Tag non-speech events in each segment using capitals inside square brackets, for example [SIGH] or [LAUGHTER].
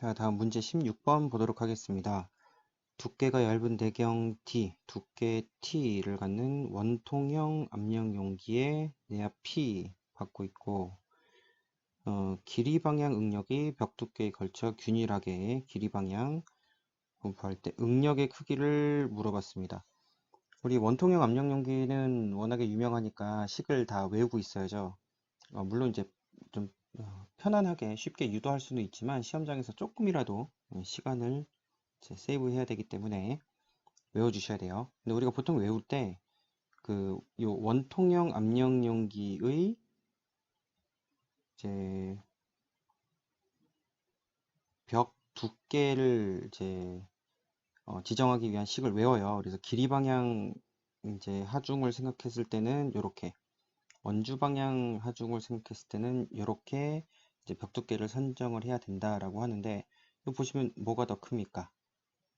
자, 다음 문제 16번 보도록 하겠습니다. 두께가 얇은 대경 D, 두께 T를 갖는 원통형 압력 용기에 내압 P 받고 있고 어, 길이 방향 응력이 벽 두께에 걸쳐 균일하게 길이 방향 분포할 때 응력의 크기를 물어봤습니다. 우리 원통형 압력 용기는 워낙에 유명하니까 식을 다 외우고 있어야죠. 어, 물론 이제 좀 어, 편안하게 쉽게 유도할 수는 있지만 시험장에서 조금이라도 어, 시간을 세이브해야 되기 때문에 외워주셔야 돼요. 근데 우리가 보통 외울 때 그 요 원통형 압력 용기의 이제 벽 두께를 이제 어, 지정하기 위한 식을 외워요. 그래서 길이 방향 이제 하중을 생각했을 때는 이렇게 원주 방향 하중을 생각했을 때는 이렇게 이제 벽 두께를 선정을 해야 된다라고 하는데 이 보시면 뭐가 더 큽니까?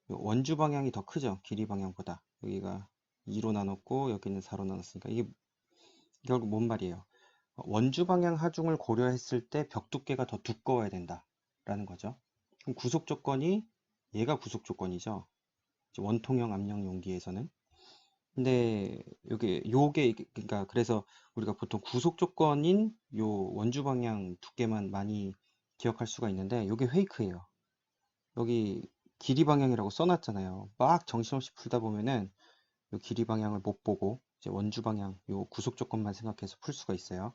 원주 방향이 더 크죠. 길이 방향보다. 여기가 2로 나눴고 여기는 4로 나눴으니까 이게 결국 뭔 말이에요? 원주 방향 하중을 고려했을 때 벽 두께가 더 두꺼워야 된다라는 거죠. 그럼 구속 조건이 얘가 구속 조건이죠. 원통형 압력 용기에서는. 근데 여기 요게 그러니까 그래서 우리가 보통 구속 조건인 요 원주 방향 두께만 많이 기억할 수가 있는데 요게 페이크예요. 여기 길이 방향이라고 써놨잖아요. 막 정신없이 풀다 보면은 요 길이 방향을 못 보고 이제 원주 방향 요 구속 조건만 생각해서 풀 수가 있어요.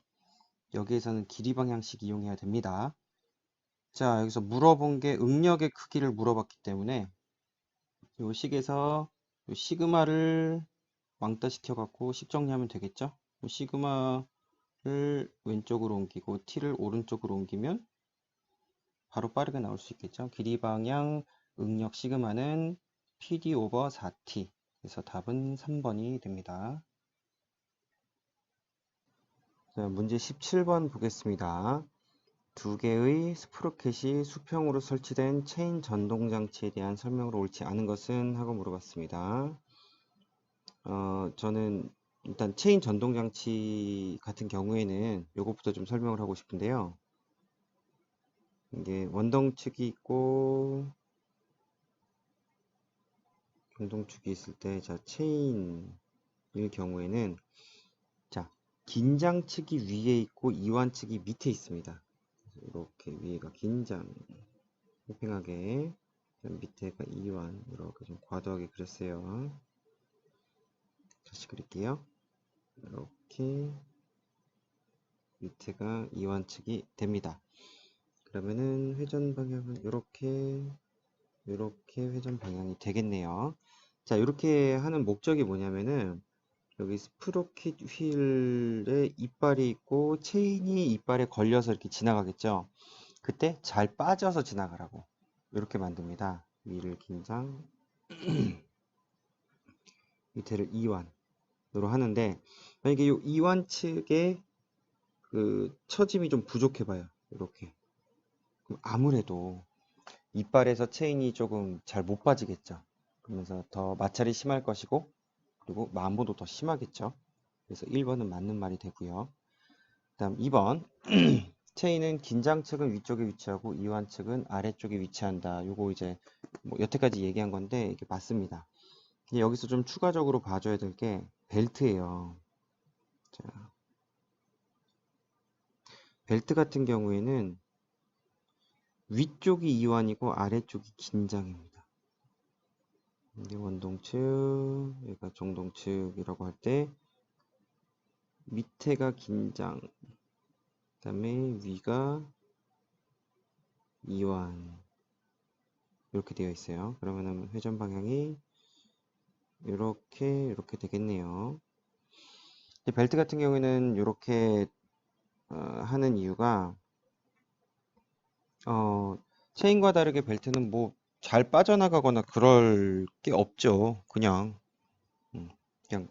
여기에서는 길이 방향식 이용해야 됩니다. 자, 여기서 물어본 게 응력의 크기를 물어봤기 때문에 요 식에서 요 시그마를 왕따 시켜갖고 식 정리하면 되겠죠? 요 시그마를 왼쪽으로 옮기고 t를 오른쪽으로 옮기면 바로 빠르게 나올 수 있겠죠? 길이 방향 응력 시그마는 PD 오버 4T. 그래서 답은 3번이 됩니다. 자, 문제 17번 보겠습니다. 두 개의 스프로켓이 수평으로 설치된 체인 전동 장치에 대한 설명으로 옳지 않은 것은 하고 물어봤습니다. 어, 저는 일단 체인 전동 장치 같은 경우에는 요것부터 좀 설명을 하고 싶은데요. 이게 원동 측이 있고 경동축이 있을 때, 자, 체인일 경우에는, 자, 긴장 측이 위에 있고 이완 측이 밑에 있습니다. 이렇게 위에가 긴장, 팽팽하게, 밑에가 이완, 이렇게 좀 과도하게 그렸어요. 다시 그릴게요. 이렇게, 밑에가 이완 측이 됩니다. 그러면은 회전 방향은 이렇게 이렇게 회전 방향이 되겠네요. 자, 이렇게 하는 목적이 뭐냐면은 여기 스프로킷 휠에 이빨이 있고 체인이 이빨에 걸려서 이렇게 지나가겠죠. 그때 잘 빠져서 지나가라고 이렇게 만듭니다. 위를 긴장 [CLEARS THROAT] 밑에를 이완 으로 하는데 만약에 이 이완 측에 그 처짐이 좀 부족해 봐요. 이렇게 그럼 아무래도 이빨에서 체인이 조금 잘 못 빠지겠죠. 그러면서 더 마찰이 심할 것이고 그리고 만보도 더 심하겠죠. 그래서 1번은 맞는 말이 되고요. 그 다음 2번 체인은 긴장 측은 위쪽에 위치하고 이완 측은 아래쪽에 위치한다. 요거 이제 뭐 여태까지 얘기한 건데 이게 맞습니다. 여기서 좀 추가적으로 봐줘야 될 게 벨트예요. 자, 벨트 같은 경우에는 위쪽이 이완이고 아래쪽이 긴장입니다. 원동측, 여기가 정동측이라고 할 때 밑에가 긴장, 그 다음에 위가 이완 이렇게 되어 있어요. 그러면 회전 방향이 이렇게 이렇게 되겠네요. 벨트 같은 경우에는 이렇게 어, 하는 이유가 어, 체인과 다르게 벨트는 뭐 잘 빠져나가거나 그럴 게 없죠. 그냥 음, 그냥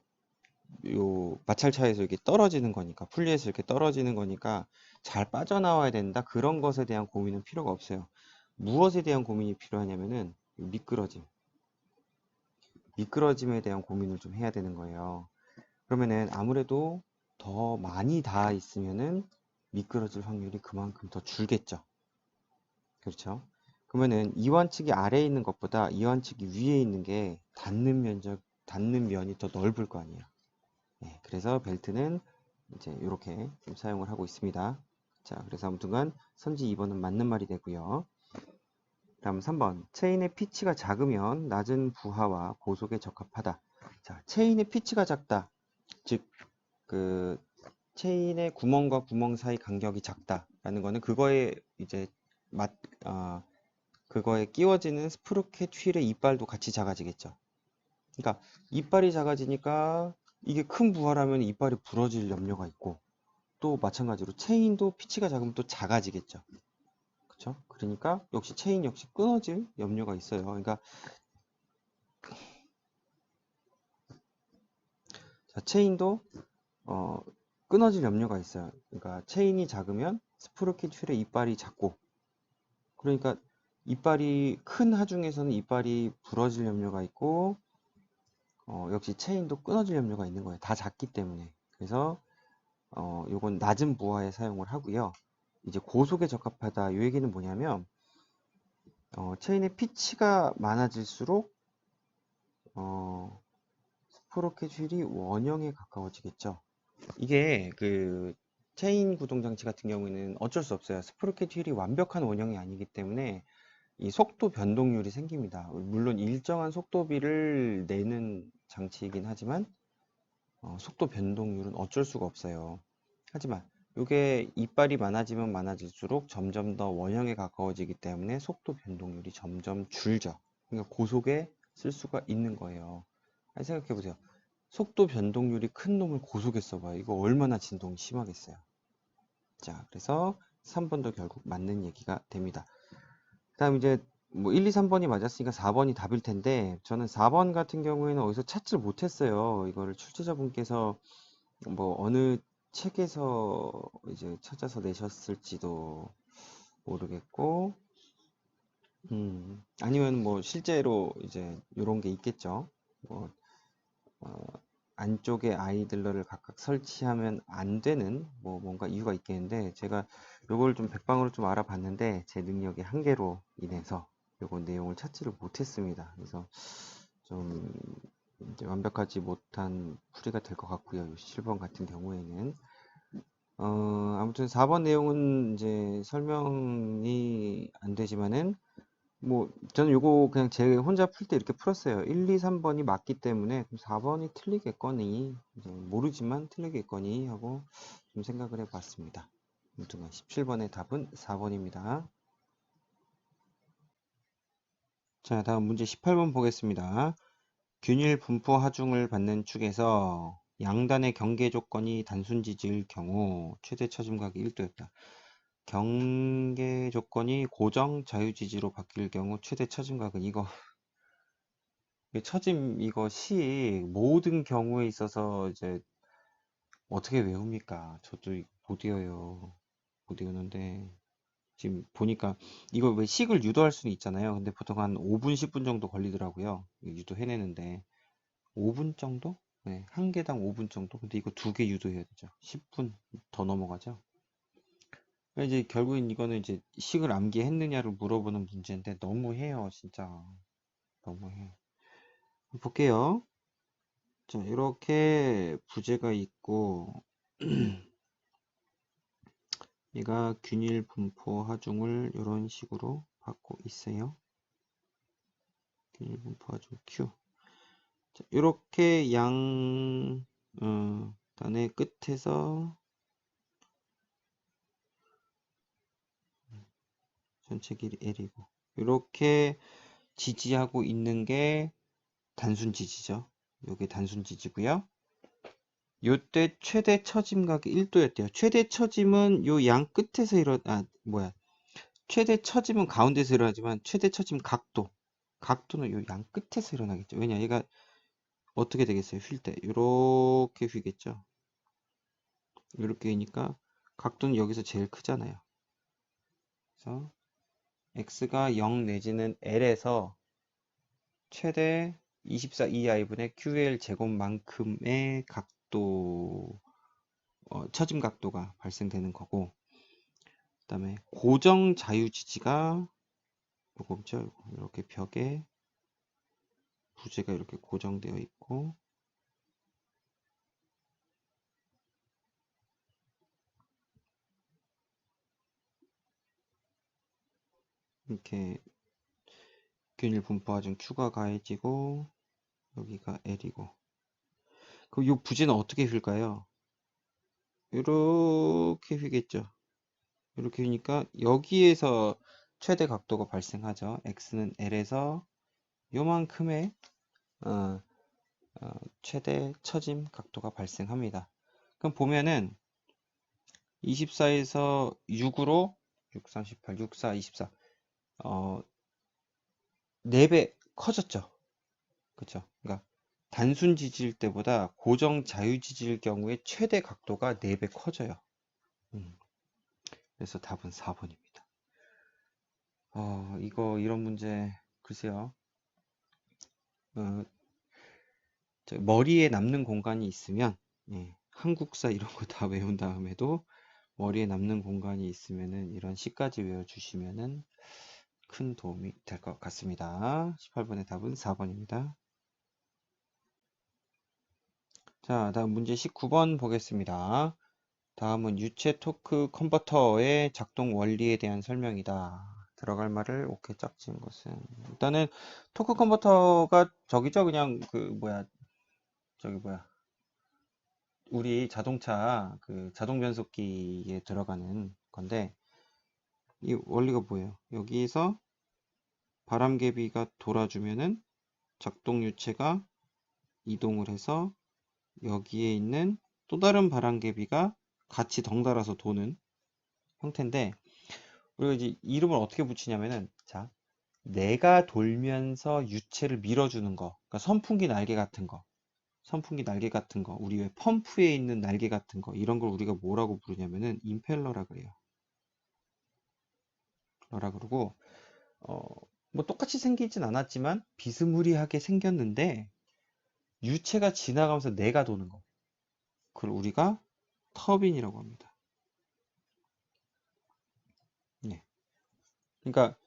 요 마찰차에서 이렇게 떨어지는 거니까 풀리에서 이렇게 떨어지는 거니까 잘 빠져나와야 된다 그런 것에 대한 고민은 필요가 없어요. 무엇에 대한 고민이 필요하냐면은 미끄러짐 미끄러짐에 대한 고민을 좀 해야 되는 거예요. 그러면은 아무래도 더 많이 닿아 있으면은 미끄러질 확률이 그만큼 더 줄겠죠. 그렇죠? 그러면은 이완측이 아래에 있는 것보다 이완측이 위에 있는 게 닿는 면적, 닿는 면이 더 넓을 거 아니에요. 네, 그래서 벨트는 이제 이렇게 좀 사용을 하고 있습니다. 자, 그래서 아무튼간 선지 2번은 맞는 말이 되고요. 다음 3번. 체인의 피치가 작으면 낮은 부하와 고속에 적합하다. 자, 체인의 피치가 작다. 즉, 그, 체인의 구멍과 구멍 사이 간격이 작다라는 거는 그거에 이제 맞, 아, 그거에 끼워지는 스프로켓 휠의 이빨도 같이 작아지겠죠. 그러니까 이빨이 작아지니까 이게 큰 부하라면 이빨이 부러질 염려가 있고 또 마찬가지로 체인도 피치가 작으면 또 작아지겠죠. 그렇죠? 그러니까 역시 체인 역시 끊어질 염려가 있어요. 그러니까 자, 체인도 어, 끊어질 염려가 있어요. 그러니까 체인이 작으면 스프로켓 휠의 이빨이 작고 그러니까 이빨이 큰 하중에서는 이빨이 부러질 염려가 있고 어, 역시 체인도 끊어질 염려가 있는 거예요. 다 작기 때문에. 그래서 어, 요건 낮은 부하에 사용을 하고요. 이제 고속에 적합하다. 이 얘기는 뭐냐면 어, 체인의 피치가 많아질수록 어, 스프로켓 휠이 원형에 가까워지겠죠. 이게 그 체인 구동 장치 같은 경우에는 어쩔 수 없어요. 스프로켓 휠이 완벽한 원형이 아니기 때문에 이 속도 변동률이 생깁니다. 물론 일정한 속도비를 내는 장치이긴 하지만 어, 속도 변동률은 어쩔 수가 없어요. 하지만 이게 이빨이 많아지면 많아질수록 점점 더 원형에 가까워지기 때문에 속도 변동률이 점점 줄죠. 그러니까 고속에 쓸 수가 있는 거예요. 생각해 보세요. 속도 변동률이 큰 놈을 고속에 써봐요. 이거 얼마나 진동이 심하겠어요. 자, 그래서 3번도 결국 맞는 얘기가 됩니다. 그 다음 이제 뭐 1, 2, 3번이 맞았으니까 4번이 답일 텐데 저는 4번 같은 경우에는 어디서 찾질 못했어요. 이거를 출제자분께서 뭐 어느 책에서 이제 찾아서 내셨을지도 모르겠고 음, 아니면 뭐 실제로 이제 이런 게 있겠죠. 뭐 어, 안쪽에 아이들러를 각각 설치하면 안 되는 뭐 뭔가 이유가 있겠는데 제가 요걸 좀 백방으로 좀 알아봤는데 제 능력의 한계로 인해서 요거 내용을 찾지를 못했습니다. 그래서 좀 완벽하지 못한 풀이가 될 것 같고요. 7번 같은 경우에는 어, 아무튼 4번 내용은 이제 설명이 안 되지만은 뭐 저는 요거 그냥 제 혼자 풀 때 이렇게 풀었어요. 1, 2, 3번이 맞기 때문에 4번이 틀리겠거니 모르지만 틀리겠거니 하고 좀 생각을 해봤습니다. 아무튼 17번의 답은 4번입니다. 자 다음 문제 18번 보겠습니다. 균일 분포 하중을 받는 축에서 양단의 경계 조건이 단순 지지일 경우 최대 처짐각이 1도였다. 경계 조건이 고정 자유 지지로 바뀔 경우 최대 처짐각은 이거 처짐 이거 시 모든 경우에 있어서 이제 어떻게 외웁니까? 저도 못 외워요. 못 외우는데 지금 보니까 이거 왜 식을 유도할 수는 있잖아요. 근데 보통 한 5분 10분 정도 걸리더라고요. 유도해내는데 5분 정도? 네, 한 개당 5분 정도. 근데 이거 두 개 유도해야 되죠. 10분 더 넘어가죠. 이제 결국엔 이거는 이제 식을 암기했느냐를 물어보는 문제인데 너무해요, 진짜. 너무해. 볼게요. 자, 이렇게 부재가 있고 [CLEARS THROAT] 얘가 균일 분포 하중을 이런 식으로 받고 있어요. 균일 분포 하중 Q. 자, 이렇게 양 어, 단의 끝에서 전체 길이 L이고 이렇게 지지하고 있는 게 단순 지지죠. 이게 단순 지지고요. 요때 최대 처짐각이 1도였대요. 최대 처짐은 요 양 끝에서 일어 아 뭐야 최대 처짐은 가운데서 일어나지만 최대 처짐 각도 각도는 요 양 끝에서 일어나겠죠. 왜냐 얘가 어떻게 되겠어요? 휠 때 이렇게 휘겠죠. 이렇게니까 각도는 여기서 제일 크잖아요. 그래서 x가 0 내지는 l에서 최대 24 2i분의 ql 제곱만큼의 각도 어, 처짐 각도가 발생되는 거고 그 다음에 고정 자유 지지가 요거 없죠? 요거. 이렇게 벽에 부재가 이렇게 고정되어 있고 이렇게 균일 분포화 중 Q가 가해지고 여기가 L이고 그럼 이 부재는 어떻게 휠까요? 이렇게 휘겠죠. 이렇게 휘니까 여기에서 최대 각도가 발생하죠. X는 L에서 요만큼의 어, 어, 최대 처짐 각도가 발생합니다. 그럼 보면은 24에서 6으로 6, 38, 6, 4, 24 어, 4배 커졌죠. 그쵸? 그러니까 단순 지지일 때보다 고정 자유 지지일 경우에 최대 각도가 4배 커져요. 음. 그래서 답은 4번입니다. 어, 이거 이런 문제 글쎄요. 어, 저 머리에 남는 공간이 있으면 예, 한국사 이런 거 다 [LAUGHS] 외운 다음에도 머리에 남는 공간이 있으면은 이런 시까지 외워주시면은 큰 도움이 될 것 같습니다. 18번의 답은 4번입니다. 자, 다음 문제 19번 보겠습니다. 다음은 유체 토크 컨버터의 작동 원리에 대한 설명이다. 들어갈 말을 오케이 짝지은 것은. 일단은 토크 컨버터가 저기죠? 그냥 그 뭐야? 저기 뭐야? 우리 자동차 그 자동 변속기에 들어가는 건데 이 원리가 뭐예요? 여기에서 바람개비가 돌아주면은 작동 유체가 이동을 해서 여기에 있는 또 다른 바람개비가 같이 덩달아서 도는 형태인데 우리가 이제 이름을 어떻게 붙이냐면은 자 내가 돌면서 유체를 밀어주는 거. 그러니까 선풍기 날개 같은 거. 선풍기 날개 같은 거. 우리 왜 펌프에 있는 날개 같은 거. 이런 걸 우리가 뭐라고 부르냐면은 임펠러라 그래요. 라그러고 어, 뭐 똑같이 생기진 않았지만 비스무리하게 생겼는데 유체가 지나가면서 내가 도는 거. 그걸 우리가 터빈이라고 합니다. 네. 그러니까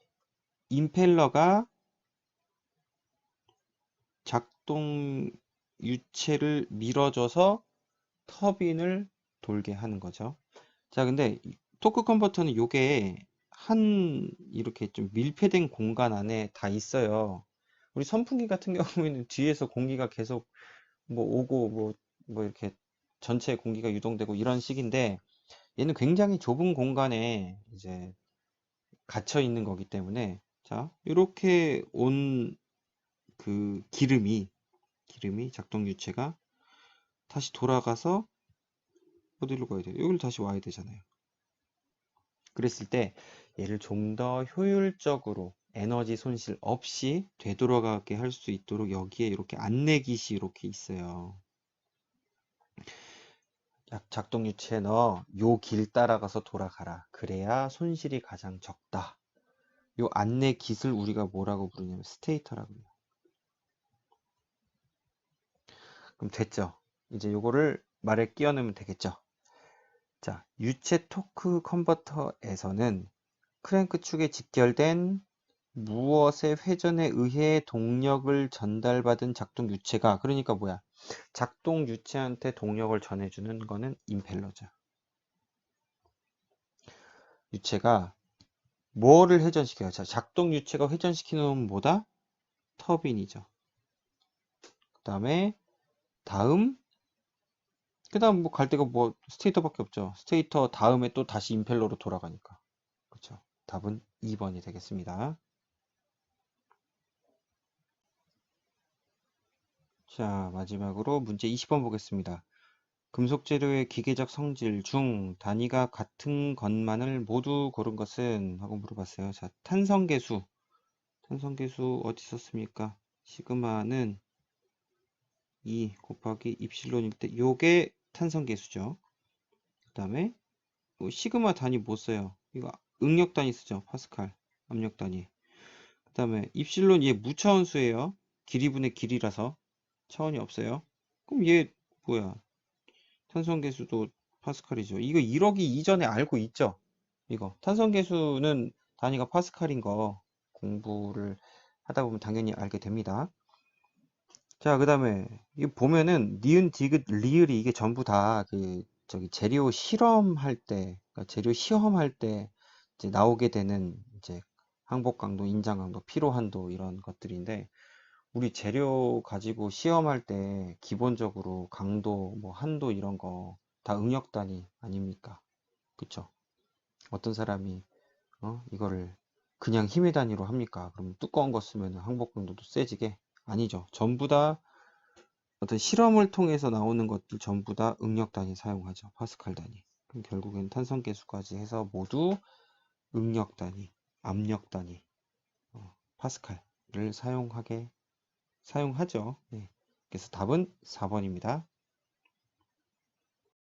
임펠러가 작동 유체를 밀어줘서 터빈을 돌게 하는 거죠. 자, 근데 이 토크 컨버터는 요게 한 이렇게 좀 밀폐된 공간 안에 다 있어요. 우리 선풍기 같은 [LAUGHS] 경우에는 뒤에서 공기가 계속 뭐 오고 뭐, 뭐 이렇게 전체 공기가 유동되고 이런 식인데 얘는 굉장히 좁은 공간에 이제 갇혀 있는 거기 때문에 자, 이렇게 온 그 기름이 기름이 작동 유체가 다시 돌아가서 어디로 가야 돼요? 여기로 다시 와야 되잖아요. 그랬을 때 얘를 좀 더 효율적으로 에너지 손실 없이 되돌아가게 할 수 있도록 여기에 이렇게 안내깃이 이렇게 있어요. 작동 유체 너요길 따라가서 돌아가라. 그래야 손실이 가장 적다. 요 안내 깃을 우리가 뭐라고 부르냐면 스테이터라고 해요. 그럼 됐죠? 이제 요거를 말에 끼워 넣으면 되겠죠? 자, 유체 토크 컨버터에서는 크랭크 축에 직결된 무엇의 회전에 의해 동력을 전달받은 작동 유체가 그러니까 뭐야? 작동 유체한테 동력을 전해주는 거는 임펠러죠. 유체가 뭐를 회전시켜요? 자, 작동 유체가 회전시키는 건 뭐다? 터빈이죠. 그 다음에 다음 그 다음 뭐 갈 데가 뭐 스테이터밖에 없죠. 스테이터 다음에 또 다시 임펠러로 돌아가니까. 그렇죠. 답은 2번이 되겠습니다. 자, 마지막으로 문제 20번 보겠습니다. 금속 재료의 기계적 성질 중 단위가 같은 것만을 모두 고른 것은 하고 물어봤어요. 자, 탄성 계수. 탄성 계수 어디 있었습니까? 시그마는 2 곱하기 입실론일 때 요게 탄성 계수죠. 그 다음에 시그마 단위 못 써요. 이거 응력 단위 쓰죠. 파스칼 압력 단위. 그 다음에 입실론 얘 무차원수예요. 길이분의 길이라서 차원이 없어요. 그럼 얘 뭐야? 탄성계수도 파스칼이죠. 이거 1억이 이전에 알고 있죠? 이거 탄성계수는 단위가 파스칼인 거 공부를 하다 보면 당연히 알게 됩니다. 자, 그 다음에 이 보면은 니은, 디귿, 리을이 이게 전부 다 그 저기 재료 실험할 때, 그러니까 재료 시험할 때 이제 나오게 되는 이제 항복 강도, 인장 강도, 피로 한도 이런 것들인데 우리 재료 가지고 시험할 때 기본적으로 강도, 뭐 한도 이런 거 다 응역 단위 아닙니까? 그쵸? 어떤 사람이 어? 이거를 그냥 힘의 단위로 합니까? 그럼 두꺼운 거 쓰면 항복 강도도 세지게? 아니죠. 전부 다 어떤 실험을 통해서 나오는 것들 전부 다 응력 단위 사용하죠. 파스칼 단위. 그럼 결국엔 탄성 계수까지 해서 모두 응력 단위, 압력 단위, 어, 파스칼을 사용하게 사용하죠. 네. 그래서 답은 4번입니다.